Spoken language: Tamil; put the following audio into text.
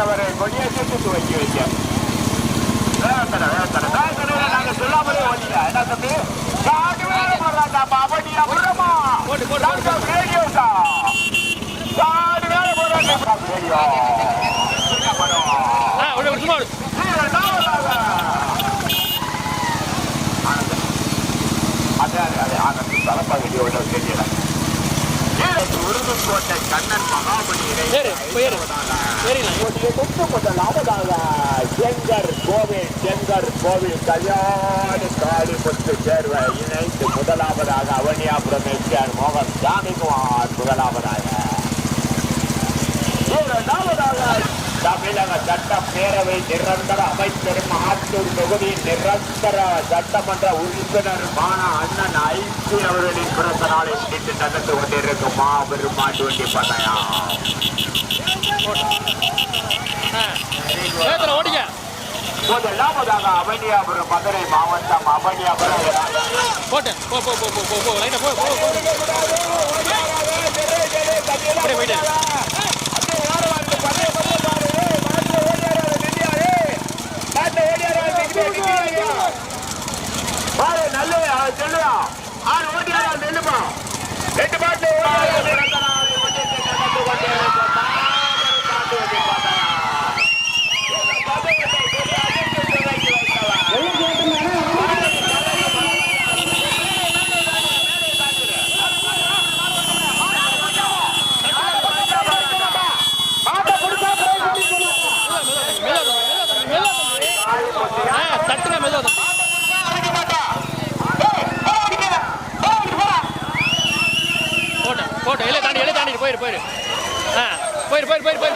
கொடியை சேர்த்து துவக்கி வைக்க வேத்தனை, வேத்தனை. வேத்தனையில நாங்க சொல்லாமலே வந்தீங்க. என்ன தம்பி? காட்டு வேலை போடுறாண்டா, போட்டு. டாக்டர் ரேடியோஸா? காட்டு வேலை போடுறாண்டா, ரேடியோ. ஆனந்த். அதே, ஆனந்த் தலப்பா வெளியே விட தெரியல. உருதுக்கோட்டை கண்ணன் மகாபலி ஏறு ஏறு ஏறிடலாம் முதலாவதாக செங்கர் கோவில் செங்கர் கோவில் கல்யாணி காளி முத்து சேர்வை இணைந்து முதலாவதாக அவனியாபுரம் எஸ்ஆர் மோகன் சாமிக்குமார் முதலாவதாக. தமிழக சட்டப்பேரவை நிரந்தர அமைச்சர் ஆத்தூர் தொகுதி நிரந்தர சட்டமன்ற உறுப்பினருமான அண்ணன் ஐசி அவர்களின் பிறந்த நாளை முன்னிட்டு நடந்து கொண்டிருக்கும் மாபெரும் மாட்டு வண்டி பந்தயம் ஆ ஏத்தனை ஓடிக்க முதலாவதாக அவனியாபுரம் மதுரை மாவட்டம் அவனியாபுரம் போட்டு போ போ போ போ போ போ லைட்டா போ போ. 三斤六 போட்டு போட்டு எல்லை தாண்டி எல்லை தாண்டி போயிரு போயிரு. ஆ போயிரு போயிரு போயிரு.